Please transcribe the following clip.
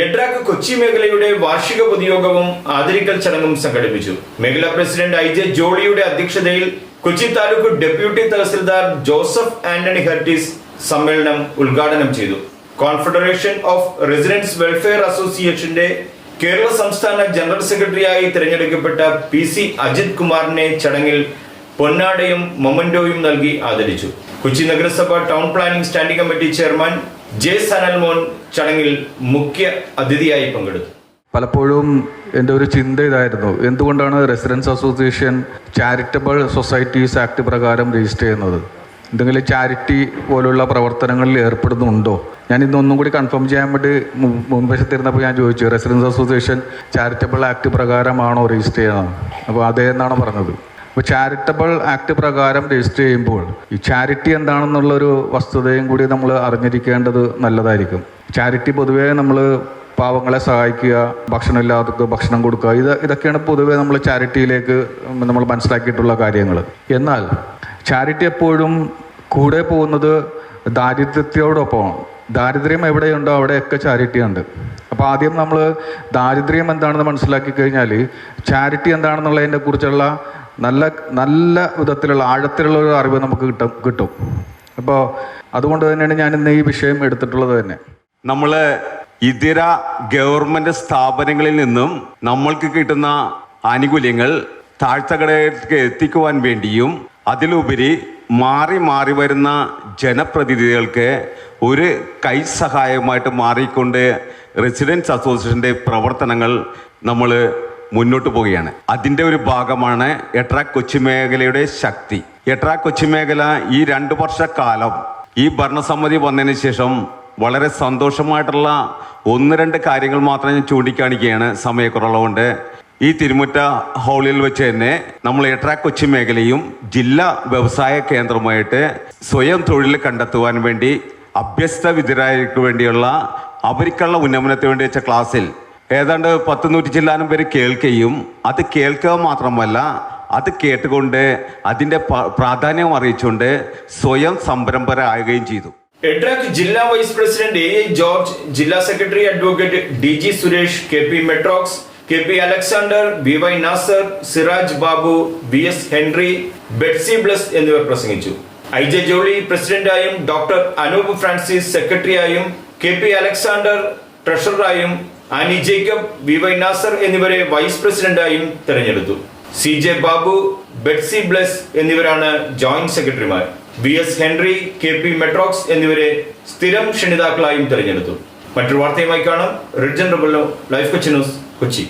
എഡ്രാക്ക് കൊച്ചി മേഖലയുടെ വാർഷിക പൊതുയോഗവും ആദരിക്കൽ ചടങ്ങും സംഘടിപ്പിച്ചു. മേഖലാ പ്രസിഡന്റ് ഐ ജെ ജോളിയുടെ അധ്യക്ഷതയിൽ Kochi taluk deputy tahsildar Joseph Antony ഹർട്ടീസ് സമ്മേളനം ഉദ്ഘാടനം ചെയ്തു. കോൺഫെഡറേഷൻ ഓഫ് റെസിഡൻസ് വെൽഫെയർ അസോസിയേഷന്റെ കേരള സംസ്ഥാന ജനറൽ സെക്രട്ടറിയായി തിരഞ്ഞെടുക്കപ്പെട്ട പി സി അജിത് കുമാറിനെ ചടങ്ങിൽ പൊന്നാടയും മൊമന്റോയും നൽകി ആദരിച്ചു. കൊച്ചി നഗരസഭ town planning standing committee chairman J Sanalmon ചടങ്ങിൽ മുഖ്യ അതിഥിയായി പങ്കെടുത്തു. പലപ്പോഴും എന്റെ ഒരു ചിന്ത ഇതായിരുന്നു. എന്തുകൊണ്ടാണ് residence association charitable societies act പ്രകാരം രജിസ്റ്റർ ചെയ്യുന്നത്? എന്തെങ്കിലും ചാരിറ്റി പോലുള്ള പ്രവർത്തനങ്ങളിൽ ഏർപ്പെടുന്നുണ്ടോ? ഞാൻ ഇന്നൊന്നും കൂടി കൺഫേം ചെയ്യാൻ വേണ്ടി മുൻവശത്തിരുന്നപ്പോൾ ഞാൻ ചോദിച്ചു റെസിഡൻസ് അസോസിയേഷൻ ചാരിറ്റബിൾ ആക്ട് പ്രകാരമാണോ രജിസ്റ്റർ ചെയ്യുന്നത്? അപ്പോൾ അതേ എന്നാണ് പറഞ്ഞത്. അപ്പോൾ ചാരിറ്റബിൾ ആക്ട് പ്രകാരം രജിസ്റ്റർ ചെയ്യുമ്പോൾ ഈ ചാരിറ്റി എന്താണെന്നുള്ളൊരു വസ്തുതയും കൂടി നമ്മൾ അറിഞ്ഞിരിക്കേണ്ടത് നല്ലതായിരിക്കും. ചാരിറ്റി പൊതുവേ നമ്മൾ പാവങ്ങളെ സഹായിക്കുക ഭക്ഷണം ഇല്ലാത്തവർക്ക് ഭക്ഷണം കൊടുക്കുക ഇത് ഇതൊക്കെയാണ് പൊതുവേ നമ്മൾ ചാരിറ്റിയിലേക്ക് നമ്മൾ മനസ്സിലാക്കിയിട്ടുള്ള കാര്യങ്ങൾ. എന്നാൽ ചാരിറ്റി എപ്പോഴും കൂടെ പോകുന്നത് ദാരിദ്ര്യത്തോടൊപ്പമാണ് ദാരിദ്ര്യം എവിടെയുണ്ടോ അവിടെയൊക്കെ ചാരിറ്റി ഉണ്ട്. അപ്പോൾ ആദ്യം നമ്മൾ ദാരിദ്ര്യം എന്താണെന്ന് മനസ്സിലാക്കി കഴിഞ്ഞാൽ ചാരിറ്റി എന്താണെന്നുള്ളതിനെ കുറിച്ചുള്ള നല്ല നല്ല വിധത്തിലുള്ള ആഴത്തിലുള്ള ഒരു അറിവ് നമുക്ക് കിട്ടും കിട്ടും. അപ്പോൾ അതുകൊണ്ട് തന്നെയാണ് ഞാൻ ഇന്ന് ഈ വിഷയം എടുത്തിട്ടുള്ളത് തന്നെ. നമ്മൾ ഇതര ഗവൺമെന്റ് സ്ഥാപനങ്ങളിൽ നിന്നും നമ്മൾക്ക് കിട്ടുന്ന ആനുകൂല്യങ്ങൾ താഴ്ത്തകടയിലേക്ക് എത്തിക്കുവാൻ വേണ്ടിയും അതിലുപരി മാറി മാറി വരുന്ന ജനപ്രതിനിധികൾക്ക് ഒരു കൈ സഹായമായിട്ട് മാറിക്കൊണ്ട് റെസിഡൻസ് അസോസിയേഷന്റെ പ്രവർത്തനങ്ങൾ നമ്മൾ മുന്നോട്ട് പോവുകയാണ്. അതിന്റെ ഒരു ഭാഗമാണ് എട്രാ കൊച്ചി മേഖലയുടെ ശക്തി. എട്രാ കൊച്ചി മേഖല ഈ രണ്ട് വർഷക്കാലം ഈ ഭരണസമിതി വന്നതിന് ശേഷം വളരെ സന്തോഷമായിട്ടുള്ള ഒന്ന് രണ്ട് കാര്യങ്ങൾ മാത്രം ഞാൻ ചൂണ്ടിക്കാണിക്കുകയാണ് സമയക്കുറവുകൊണ്ട് ഈ തിരുമുറ്റ ഹോളിൽ വെച്ച് തന്നെ നമ്മൾ എട്രാ കൊച്ചി മേഖലയും ജില്ലാ വ്യവസായ കേന്ദ്രവുമായിട്ട് സ്വയം തൊഴിൽ കണ്ടെത്തുവാൻ വേണ്ടി അഭ്യസ്ത വിദ്യരായർക്ക് വേണ്ടിയുള്ള അവർക്കുള്ള ഉന്നമനത്തിന് വേണ്ടി വെച്ച ക്ലാസ്സിൽ ഏതാണ്ട് പത്ത് നൂറ്റി ചില്ലാനും പേര് കേൾക്കുകയും അത് കേൾക്കുക മാത്രമല്ല അത് കേട്ടുകൊണ്ട് അതിന്റെ പ്രാധാന്യം അറിയിച്ചുകൊണ്ട് സ്വയം സംരംഭരാകുകയും ചെയ്തു. എഡ്രാക്ക് ജില്ലാ vice president A A George ജില്ലാ secretary advocate D G Suresh K P Metrox K P Alexander B Y Nasar Siraj Babu B S Henry Betsy Bless എന്നിവർ പ്രസംഗിച്ചു. ഐ ജെ ജോളി പ്രസിഡന്റായും ഡോക്ടർ അനൂപ് ഫ്രാൻസിസ് സെക്രട്ടറിയായും K P Alexander ട്രഷററായും Annie Jacob V Y Nasar എന്നിവരെ vice പ്രസിഡന്റായും തെരഞ്ഞെടുത്തു. C J Babu Betsy Bless എന്നിവരാണ് joint സെക്രട്ടറിമാർ. V S Henry K P Metrox എന്നിവരെ സ്ഥിരം ക്ഷണിതാക്കളായും തെരഞ്ഞെടുത്തു. മറ്റൊരു വാർത്തയുമായി കാണാം. റിഡ്ജൻ Rebello life Kochi news Kochi.